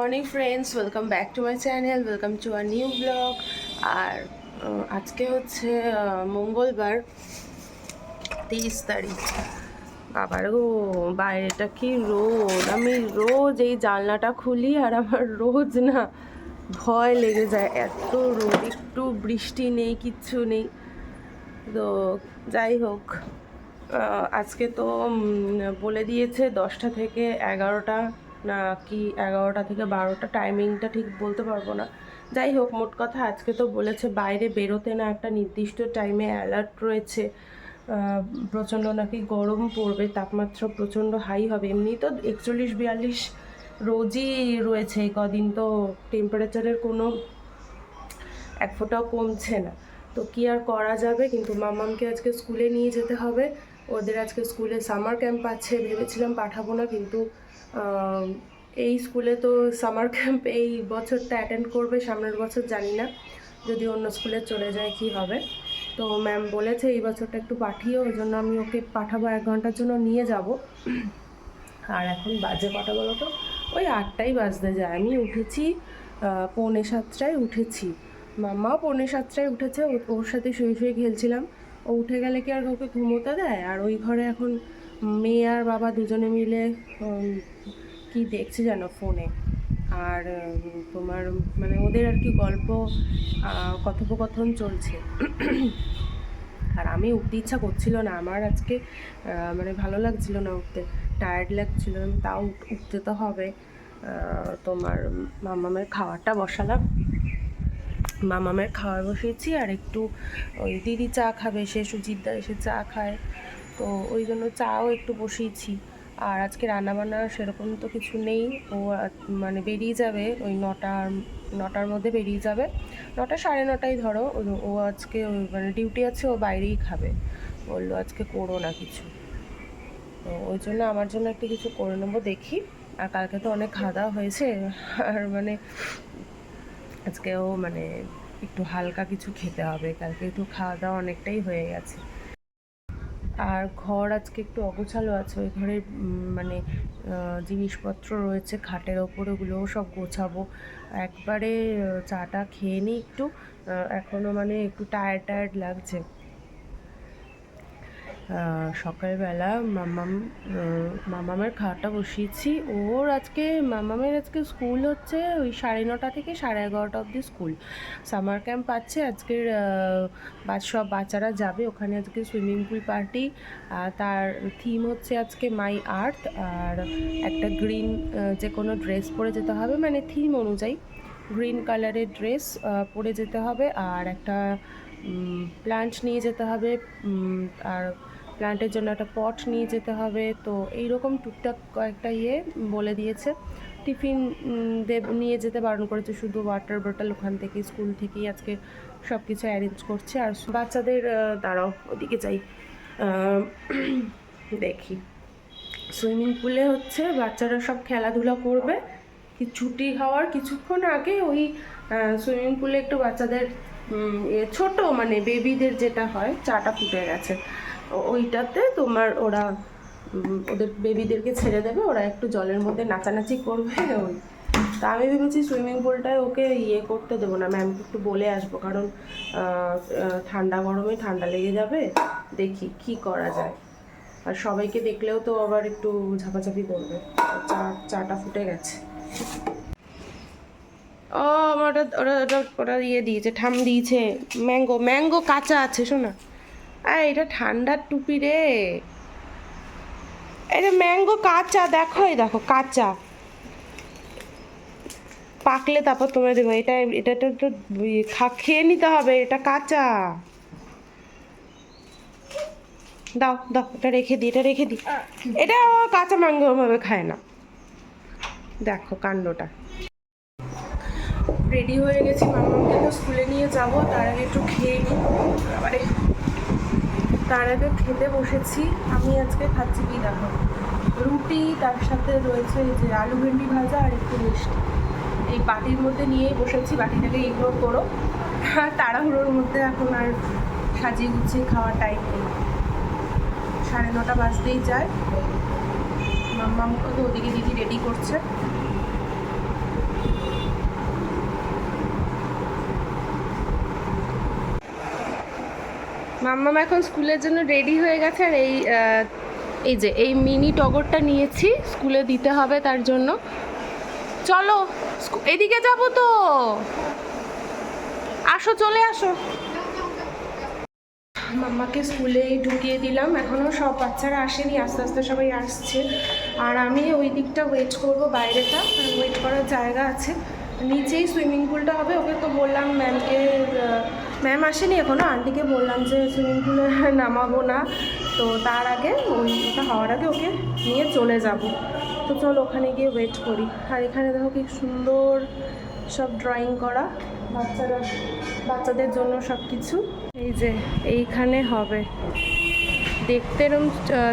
Morning friends welcome back to my channel welcome to our new vlog আর আজকে হচ্ছে মঙ্গলবার, তেইশ তারিখ। বাবার গো, বাইরেটা কি রোদ। আমি রোজ এই জানলাটা খুলি আর আমার রোজ না ভয় লেগে যায়। এত রোদ, একটু বৃষ্টি নেই, কিচ্ছু নেই। তো যাই হোক আজকে তো বলে দিয়েছে দশটা থেকে এগারোটা। না কি এগারোটা থেকে বারোটা টাইমিংটা ঠিক বলতে পারব না। যাই হোক, মোট কথা আজকে তো বলেছে বাইরে বেরোতে না একটা নির্দিষ্ট টাইমে অ্যালার্ট রয়েছে। প্রচণ্ড নাকি গরম পড়বে, তাপমাত্রা প্রচণ্ড হাই হবে। এমনি তো একচল্লিশ বিয়াল্লিশ রোজই রয়েছে কদিন তো টেম্পারেচারের কোনো এক ফোঁটাও কমছে না। তো কি আর করা যাবে? কিন্তু মামামকে আজকে স্কুলে নিয়ে যেতে হবে। ওদের আজকে স্কুলে সামার ক্যাম্প আছে, ভেবেছিলাম পাঠাবো না, কিন্তু এই স্কুলে তো সামার ক্যাম্প এই বছরটা অ্যাটেন্ড করবে, সামনের বছর জানি না, যদি অন্য স্কুলে চলে যায় কি হবে। তো ম্যাম বলেছে এই বছরটা একটু পাঠিয়ে ওই জন্য আমি ওকে পাঠাবো, এক ঘণ্টার জন্য নিয়ে যাব। আর এখন বাজে কটা বলো তো ওই আটটাই বাজতে যায়। আমি উঠেছি পৌনে সাতটায় উঠেছি। মামা পৌনে সাতটায় উঠেছে ওর সাথে শুয়ে শুয়ে খেলছিলাম। ও উঠে গেলে কি আর কাউকে ঘুমোতে দেয়? আর ওই ঘরে এখন মেয়ে আর বাবা দুজনে মিলে কি দেখছি যেন ফোনে? আর তোমার মানে ওদের আর কি গল্প কথোপকথন চলছে। আর আমি উঠতে ইচ্ছা করছিল না। আমার আজকে মানে ভালো লাগছিল না উঠতে। টায়ার্ড লাগছিল। তাও উঠতে তো হবে। তোমার মামামের খাবারটা বসালাম। মামামের খাওয়ার বসিয়েছি আর একটু ওই দিদি চা খাবে, সে সুজিতদা এসে চা খায়। তো ওই জন্য চাও একটু বসিয়েছি। আর আজকে রান্নাবান্না সেরকম তো কিছু নেই। ও মানে বেরিয়ে যাবে ওই নটার নটার মধ্যে বেরিয়ে যাবে। নটা সাড়ে নটায় ধরো। ও- আজকে মানে ডিউটি আছে, ও বাইরেই খাবে। বলল আজকে করো না কিছু। তো ওই জন্য আমার জন্য একটা কিছু করে নেব দেখি। আর কালকে তো অনেক খাওয়া দাওয়া হয়েছে। আর মানে আজকেও মানে একটু হালকা কিছু খেতে হবে। কালকে একটু খাওয়া দাওয়া অনেকটাই হয়ে গেছে। আর ঘর আজকে একটু অগোছালো আছে। ওই ঘরে মানে জিনিসপত্র রয়েছে খাটের ওপর, ওগুলোও সব গোছাবো। একবারে চাটা খেয়ে নিই একটু। এখনও মানে একটু টায়ার্ড টায়ার্ড লাগছে। সকালবেলা মামাম মামামের খাওয়াটা বসিয়েছি। ওর আজকে, মামামের আজকে স্কুল হচ্ছে ওই সাড়ে নটা থেকে সাড়ে এগারোটা অবধি স্কুল। সামার ক্যাম্প আছে, আজকের সব বাচ্চারা যাবে। ওখানে আজকে সুইমিং পুল পার্টি। তার থিম হচ্ছে আজকে মাই আর্থ। আর একটা গ্রিন যে কোনো ড্রেস পরে যেতে হবে। মানে থিম অনুযায়ী গ্রিন কালারের ড্রেস পরে যেতে হবে। আর একটা প্লান্ট নিয়ে যেতে হবে। আর প্লান্টের জন্য একটা পট নিয়ে যেতে হবে। তো এইরকম টুকটাক কয়েকটা ইয়ে বলে দিয়েছে। টিফিন দেব, নিয়ে যেতে বারণ করেছে শুধু ওয়াটার বটল ওখান থেকে স্কুল থেকেই আজকে সব কিছু অ্যারেঞ্জ করছে। আর বাচ্চাদের দাঁড়াও, ওদিকে যাই। দেখি। সুইমিং পুলে হচ্ছে বাচ্চারা সব খেলাধুলা করবে। কি ছুটি হওয়ার কিছুক্ষণ আগে ওই সুইমিং পুলে একটু বাচ্চাদের ছোট মানে বেবিদের যেটা হয়, চাটা ফুটে গেছে। ওইটাতে তোমার ওরা ওদের বেবিদেরকে ছেড়ে দেবে, ওরা একটু জলের মধ্যে নাচানাচি করবে, ওই। তা আমি ভেবেছি সুইমিং পুলটায় ওকে ইয়ে করতে দেবো না ম্যামকে একটু বলে আসব, কারণ ঠান্ডা গরমে ঠান্ডা লেগে যাবে, দেখি কি করা যায়। আর সবাইকে দেখলেও তো আবার একটু ঝাপাঝাপি করবে, চা, চাটা ফুটে গেছে। ও, আমার ওটা ওটা ওটা ইয়ে দিয়েছে, ঠাম দিয়েছে, ম্যাঙ্গো ম্যাঙ্গো কাঁচা আছে, শোনা আরে এটা ঠান্ডার টুপি রে। এটা ম্যাঙ্গো কাঁচা, দেখো, এই দেখো, কাঁচা। পাকলে তারপর তোমরা দেবো, এটা এটা তো ইয়ে খেয়ে নিতে হবে, এটা কাঁচা। দাও দাও, এটা রেখে দিই এটা রেখে দিই এটা কাঁচা ম্যাঙ্গো ভাবে খায় না। দেখো কাণ্ডটা। রেডি হয়ে গেছি মামাকে তো স্কুলে নিয়ে যাব, তার আগে একটু খেয়ে নিই আবারে তার আগে খেতে বসেছি, আমি আজকে খাচ্ছি কি দেখো? রুটি, তার সাথে রয়েছে এই যে আলু ভেন্ডি ভাজা আর একটু মিষ্টি। এই বাটির মধ্যে নিয়েই বসেছি, বাটিটাকে ইগনোর করো। তাড়াহুড়োর মধ্যে এখন আর সাজিয়ে গুছিয়ে খাওয়ার টাইম নেই। সাড়ে নটা বাজতেই যায়। মাম্মামকে তো ওদিকে দিদি রেডি করছে। মাম্মাম এখন স্কুলের জন্য রেডি হয়ে গেছে আর এই এই যে, এই মিনি টগরটা নিয়েছি। স্কুলে দিতে হবে তার জন্য। চলো এদিকে যাব তো। আসো, চলে আসো। মাম্মাকে স্কুলে ঢুকিয়ে দিলাম। এখনও সব বাচ্চারা আসেনি, আস্তে আস্তে সবাই আসছে। আর আমি ওই দিকটা ওয়েট করব বাইরেটা ওয়েট করার জায়গা আছে। নিচেই সুইমিং পুলটা হবে, ওকে তো বললাম ম্যামকে ম্যাম আসেনি এখনও আন্টিকে বললাম যে সুইমিং পুলে নামাবো না। তো তার আগে ওই ওটা হওয়ার আগে ওকে নিয়ে চলে যাব। তো চলো ওখানে গিয়ে ওয়েট করি। আর এখানে দেখো কি সুন্দর সব ড্রয়িং করা, বাচ্চারা, বাচ্চাদের জন্য সব কিছু এই যে এইখানে হবে। দেখতে এরম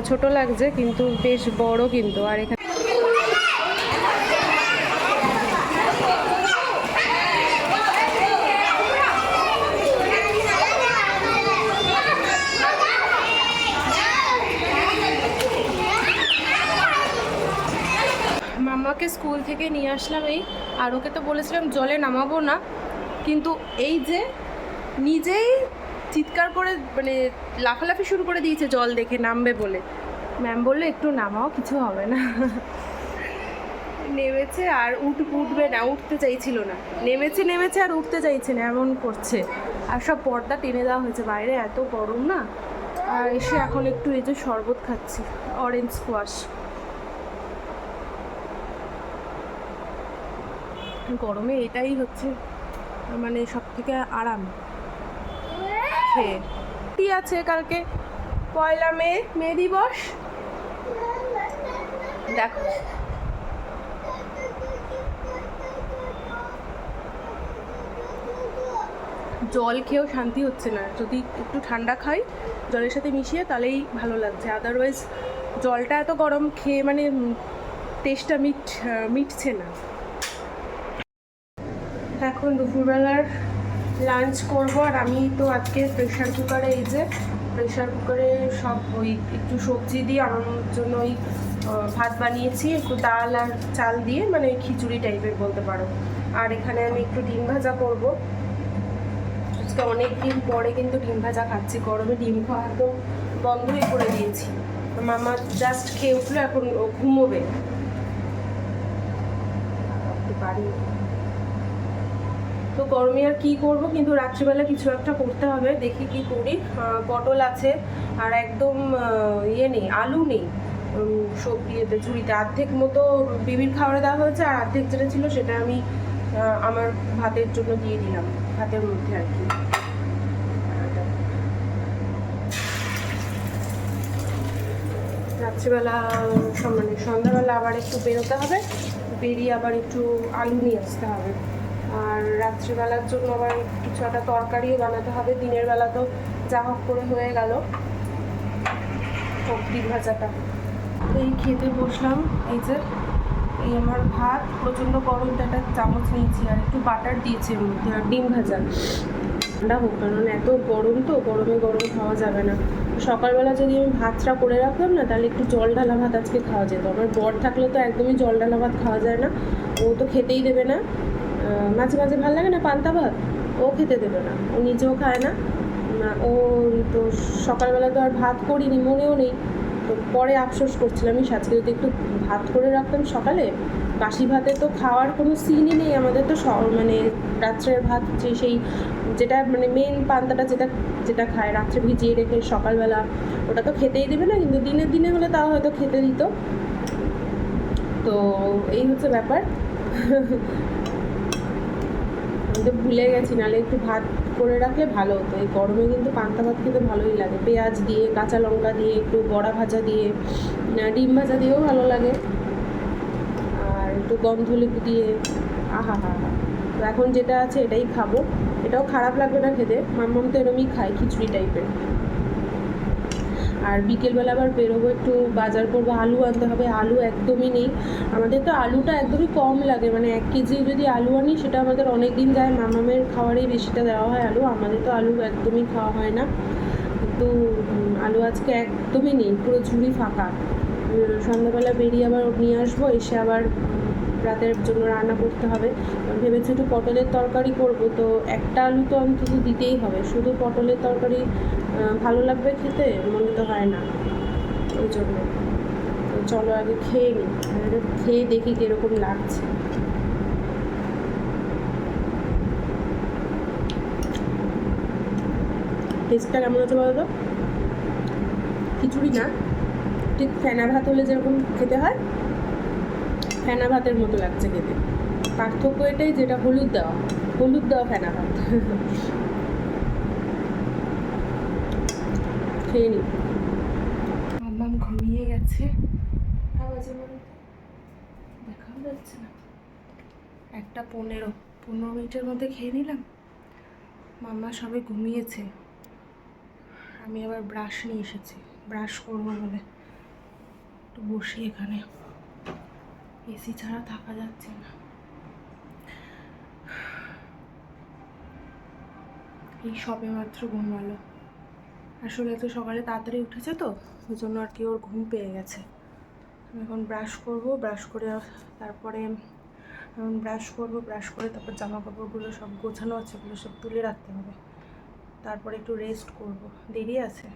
ছোট লাগছে, কিন্তু বেশ বড় কিন্তু। আর এখানে থেকে নিয়ে আসলাম এই, আর ওকে তো বলেছিলাম জলে নামাবো না। কিন্তু এই যে নিজেই চিৎকার করে মানে লাফালাফি শুরু করে দিয়েছে, জল দেখে নামবে বলে। ম্যাম বলল, একটু নামাও, কিছু হবে না। নেমেছে আর উঠ, উঠবে না, উঠতে চাইছিল না। নেমেছে নেমেছে আর উঠতে চাইছে না, এমন করছে। আর সব পর্দা টেনে দেওয়া হয়েছে, বাইরে এত গরম না। আর এসে এখন একটু এই যে শরবত খাচ্ছি অরেঞ্জ স্কোয়াশ গরমে এটাই হচ্ছে মানে সব থেকে আরাম। খেয়ে কি আছে কালকে, পয়লা মে মে দিবস। দেখো। জল খেয়েও শান্তি হচ্ছে না। যদি একটু ঠান্ডা খাই, জলের সাথে মিশিয়ে তাহলেই ভালো লাগছে। আদারওয়াইজ জলটা এত গরম খেয়ে মানে টেস্টটা মিট মিটছে না। এখন দুপুরবেলার লাঞ্চ করব, আর আমি তো আজকে প্রেশার কুকারে এই যে প্রেশার কুকারে সব ওই একটু সবজি দিয়ে আমার জন্য ওই ভাত বানিয়েছি, একটু ডাল আর চাল দিয়ে মানে খিচুড়ি টাইপের বলতে পারো। আর এখানে আমি একটু ডিম ভাজা করব। আজকে অনেক দিন পরে কিন্তু ডিম ভাজা খাচ্ছি, গরমে ডিম খাওয়া একদম বন্ধই করে দিয়েছি। মামা জাস্ট খেয়ে উঠল, এখন ঘুমোবে। বাড়ি তো গরমে আর কি করব? কিন্তু রাত্রিবেলা কিছু একটা করতে হবে। দেখি কি করি। পটল আছে আর একদম ইয়ে নেই, আলু নেই। সবজি এতে, ঝুড়িতে। অর্ধেক মতো বিবির খাবারে দেওয়া হয়েছে আর অর্ধেক যেটা ছিল সেটা আমি আমার ভাতের জন্য দিয়ে দিলাম। ভাতের মধ্যে আর কি। রাত্রিবেলা মানে সন্ধ্যাবেলা আবার একটু বেরোতে হবে। বেরিয়ে আবার একটু আলু নিয়ে আসতে হবে। আর রাত্রিবেলার জন্য আবার কিছু একটা তরকারিও বানাতে হবে, দিনের বেলা তো যা হোক করে হয়ে গেল। সবজি ভাজাটা। এই খেতে বসলাম, এই যে, এই আমার ভাত, প্রচণ্ড গরম একটা চামচ নিয়েছি আর একটু বাটার দিয়েছি মধ্যে, আর ডিম ভাজা। ঠান্ডা হোক, কারণ এত গরম তো, গরমে গরম খাওয়া যাবে না। সকালবেলা যদি আমি ভাতটা করে রাখতাম না, তাহলে একটু জল ঢালা ভাত আজকে খাওয়া যেত। আমার বর থাকলে তো একদমই জল ঢালা ভাত খাওয়া যায় না, ও তো খেতেই দেবে না। মাঝে মাঝে ভালো লাগে না, পান্তা ভাত? ও খেতে দেবে না, ও নিজেও খায় না। ও তো সকালবেলা তো আর ভাত করিনি, মনেও নেই। তো পরে আফসোস করছিলাম আমি আজকে যদি একটু ভাত করে রাখতাম সকালে। বাসি ভাতে তো খাওয়ার কোনো সিনই নেই, আমাদের তো মানে রাত্রের ভাত যে সেই, যেটা মানে মেন পান্তাটা যেটা যেটা খায়, রাত্রে ভিজিয়ে রেখে সকালবেলা, ওটা তো খেতেই দেবে না, কিন্তু দিনের দিনে হলে তাও হয়তো খেতে দিত। তো এই হচ্ছে ব্যাপার। তো ভুলে গেছি নাহলে একটু ভাত করে রাখলে ভালো হতো। এই গরমে কিন্তু পান্তা ভাত খেতে ভালোই লাগে। পেঁয়াজ দিয়ে, কাঁচা লঙ্কা দিয়ে, একটু বড়া ভাজা দিয়ে ডিম ভাজা দিয়েও ভালো লাগে। আর একটু গন্ধলেবু দিয়ে, আহা, হা হা। তো এখন যেটা আছে এটাই খাব। এটাও খারাপ লাগবে না খেতে। মাম্মাম তো এরমই খায় খিচুড়ি টাইপের আর বিকেলবেলা আবার বেরোবো, একটু বাজার করব, আলু আনতে হবে, আলু একদমই নেই। আমাদের তো আলুটা একদমই কম লাগে মানে এক কেজি যদি আলু আনি, সেটা আমাদের অনেক দিন যায়, মামামের খাবারেই বেশিটা দেওয়া হয় আলু, আমাদের তো আলু একদমই খাওয়া হয় না। তো আলু আজকে একদমই নেই, পুরো ঝুড়ি ফাঁকা। সন্ধ্যাবেলা বেরিয়ে আবার নিয়ে আসব, এসে আবার রাতের জন্য রান্না করতে হবে। ভেবেছি একটু পটলের তরকারি করব, তো একটা আলু তো অন্তত দিতেই হবে। শুধু পটলের তরকারি ভালো লাগবে খেতে? মনে তো হয় না। ওই জন্য। তো চলো আগে খেয়ে নিই খেয়ে দেখি কীরকম লাগছে। টেস্টটা কেমন হচ্ছে বলো তো? খিচুড়ি না? ঠিক ফেনা ভাত হলে যেরকম খেতে হয় ফেনা ভাতের মতো লাগছে খেতে। পার্থক্য এটাই যেটা হলুদ দেওয়া হলুদ দেওয়া ফেনা ভাত। খেয়ে নি। মাম্মাম ঘুমিয়ে গেছে। দেখাও যাচ্ছে না। একটা পনেরো পনেরো মিনিটের মধ্যে খেয়ে নিলাম। মাম্মা সবে ঘুমিয়েছে। আমি আবার ব্রাশ নিয়ে এসেছি। ব্রাশ করব বলে। একটু বসি এখানে। এসি ছাড়া থাকা যাচ্ছে না। এই সবে মাত্র ঘুমালো আসলে তো সকালে তাড়াতাড়ি উঠেছে তো, ওই জন্য আর কি ওর ঘুম পেয়ে গেছে। আমি এখন ব্রাশ করব, ব্রাশ করে তারপরে, এখন ব্রাশ করব, ব্রাশ করে তারপর জামা কাপড়গুলো সব গোছানো আছে, ওগুলো সব তুলে রাখতে হবে। তারপরে একটু রেস্ট করব। দেরি আছে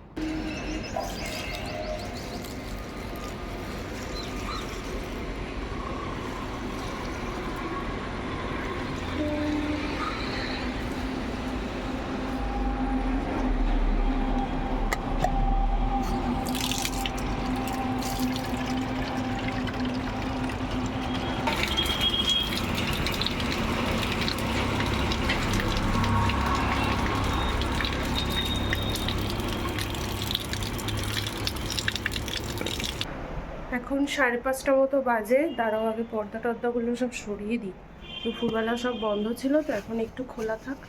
এখন সাড়ে পাঁচটা মতো বাজে। দাঁড়াও আগে পর্দা টর্দাগুলো সব সরিয়ে দিই। দুপুরবেলা সব বন্ধ ছিল, তো এখন একটু খোলা থাক।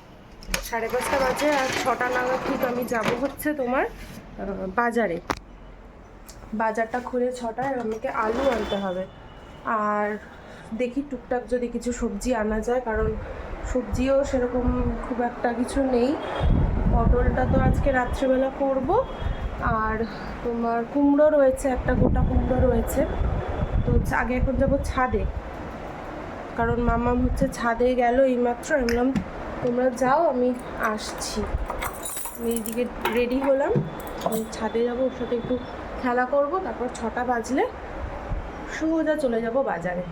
সাড়ে পাঁচটা বাজে আর ছটা নাগাদ ঠিক আমি যাব হচ্ছে তোমার বাজারে। বাজারটা খুলে ছটায় আমাকে আলু আনতে হবে। আর দেখি টুকটাক যদি কিছু সবজি আনা যায়, কারণ সবজিও সেরকম খুব একটা কিছু নেই। পটলটা তো আজকে রাত্রেবেলা করব। আর তোমার কুমড়ো রয়েছে, একটা গোটা কুমড়ো রয়েছে। তো আগে এখন যাব ছাদে। কারণ মামাম হচ্ছে ছাদে গেল এইমাত্র। আমি বললাম, তোমরা যাও, আমি আসছি। আমি এইদিকে রেডি হলাম। আমি ছাদে যাব, ওর সাথে একটু খেলা করব। তারপর ছটা বাজলে সোজা চলে যাব বাজারে।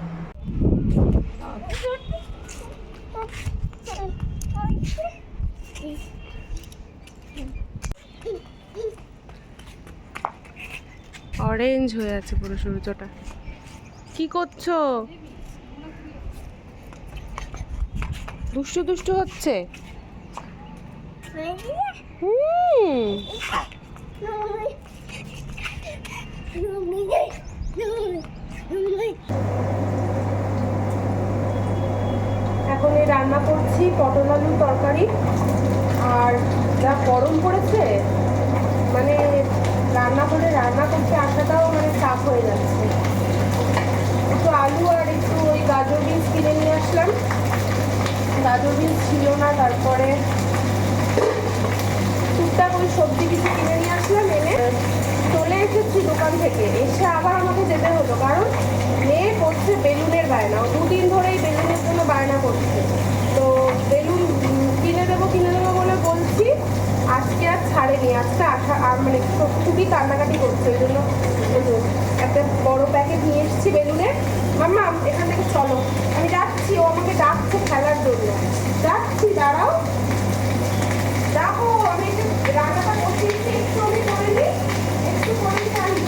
অরেঞ্জ হয়ে আছে পুরো সূর্যটা। কি করছ? দুষ্টু দুষ্টু হচ্ছে? এখন এই রান্না করছি পটল আলু তরকারি। আর যা গরম পড়েছে মানে রান্না করে, রান্না করতে আসাটাও মানে চাপ হয়ে যাচ্ছে। একটু আলু আর একটু ওই গাজর বিনস কিনে নিয়ে আসলাম। গাজর বিনস ছিল না, তারপরে টুকটাক ওই সবজি কিছু কিনে নিয়ে আসলাম এনে। চলে এসেছি দোকান থেকে। এসে আবার আমাকে যেতে হলো, কারণ মেয়ে করছে বেলুনের বায়না। দুদিন ধরেই বেলুনের জন্য বায়না করছে। তো বেলুন কিনে দেবো কিনে দেবো বলে বলছি আজকে আর ছাড়েনি, আজকে আসা আর মানে খুবই কান্নাকাটি করছে ওই জন্য একটা বড় প্যাকেট নিয়ে এসেছি বেলুনের মাম্মা, এখান থেকে চলো। আমি যাচ্ছি, ও আমাকে ডাকছে খেলার জন্য। যাচ্ছি, দাঁড়াও। দেখো আমি রান্নাটা বসিয়েছি একটু আমি করে নিই একটু করে নিই আমি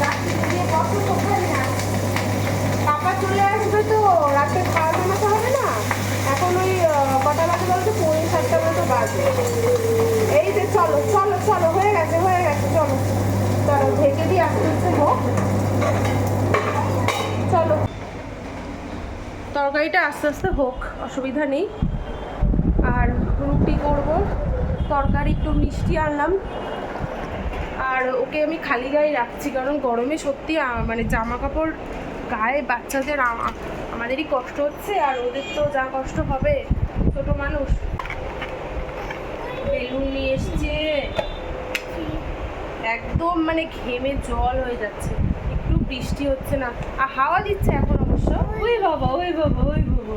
যাচ্ছি দিয়ে বসো কোথায় না পাপা চলে আসবে তো রাতে খাওয়া বানাতে হবে না এখন ওই আহ, কটা বাজে বলতো পৌনে সাতটা মতো এই যে চলো চলো চলো, হয়ে গেছে হয়ে গেছে, চলো। ঢেকে আস্তে আস্তে হোক চলো। তরকারিটা আস্তে আস্তে হোক, অসুবিধা নেই। আর রুটি করব, তরকারি একটু মিষ্টি আনলাম। আর ওকে আমি খালি গায়ে রাখছি, কারণ গরমে সত্যি মানে জামা কাপড় গায়ে বাচ্চাদের আমাদেরই কষ্ট হচ্ছে, আর ওদের তো যা কষ্ট হবে, ছোট মানুষ। বেলুন নিয়ে এসছে। একদম মানে ঘেমে জল হয়ে যাচ্ছে। একটু বৃষ্টি হচ্ছে না। আর হাওয়া দিচ্ছে এখন অবশ্য। ওই বাবা ওই বাবা ওই বাবা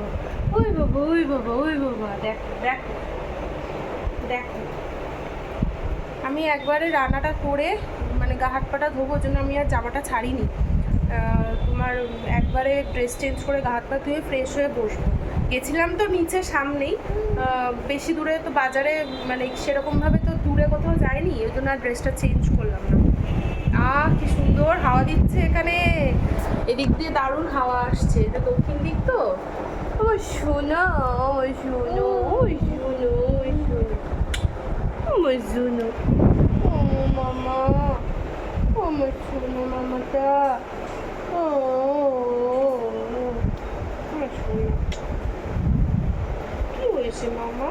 ওই বাবা ওই বাবা ওই বাবা। দেখ দেখ দেখ। আমি একবারে রান্নাটা করে মানে গা হাত পাটা ধোবো জন্য আমি আর জামাটা ছাড়িনি। তোমার একবারে ড্রেস চেঞ্জ করে গা হাত পা ধুয়ে ফ্রেশ হয়ে বসবো। গেছিলাম তো নিচে সামনেই বেশি দূরে তো বাজারে মানে সেরকমভাবে তো দূরে কোথাও যায়নি ওই জন্য আর ড্রেসটা চেঞ্জ করলাম না। আহ, কি সুন্দর হাওয়া দিচ্ছে এখানে। এদিক দিয়ে দারুণ হাওয়া আসছে, এটা দক্ষিণ দিক তো? ও, শোনো ও শোনো ও শোনো ও, শোনো। জন্য ও, মামা। ও সোনা মামাটা। ও কি হয়েছে মামা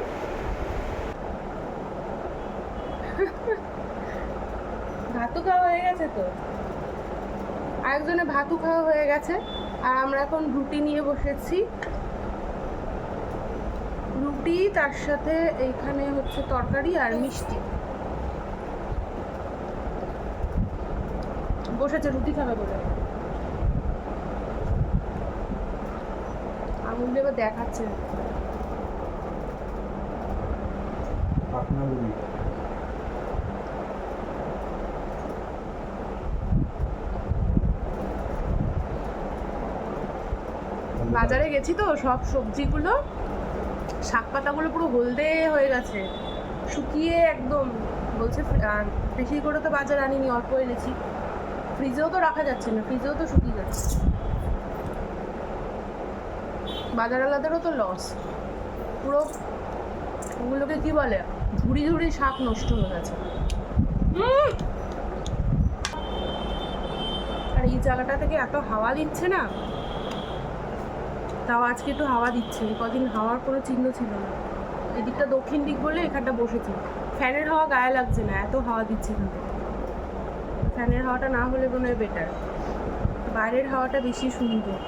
ভাতও খাওয়া হয়ে গেছে তো আরেকজনে ভাতও খাওয়া হয়ে গেছে আর আমরা এখন রুটি নিয়ে বসেছি রুটি তার সাথে এইখানে হচ্ছে তরকারি আর মিষ্টি বসেছে রুটি খাবে বলে দিয়ে এবার দেখাচ্ছে। আপনার বাজারে গেছি তো সব সবজিগুলো শাক পাতাগুলো পুরো হলদে হয়ে গেছে। শুকিয়ে একদম বলছে বেশি করে তো বাজার আনিনি অল্প এনেছি। ফ্রিজেও তো রাখা যাচ্ছে না ফ্রিজেও তো শুকিয়ে যাচ্ছে বাজারওয়ালাদেরও তো লস পুরো ওগুলোকে কি বলে? ঝুড়ি ঝুড়ি শাক নষ্ট হয়ে গেছে! আর এই জায়গাটা থেকে এত হাওয়া দিচ্ছে না? তাও আজকে একটু হাওয়া দিচ্ছে। কদিন হাওয়ার কোনো চিহ্ন ছিল না। এদিকটা দক্ষিণ দিক বলে এখানটা বসেছি। ফ্যানের হাওয়া গায়ে লাগছে না, এত হাওয়া দিচ্ছে থেকে ফ্যানের হাওয়াটা না হলে মনে হয় বেটার বাইরের হাওয়াটা বেশি সুন্দর।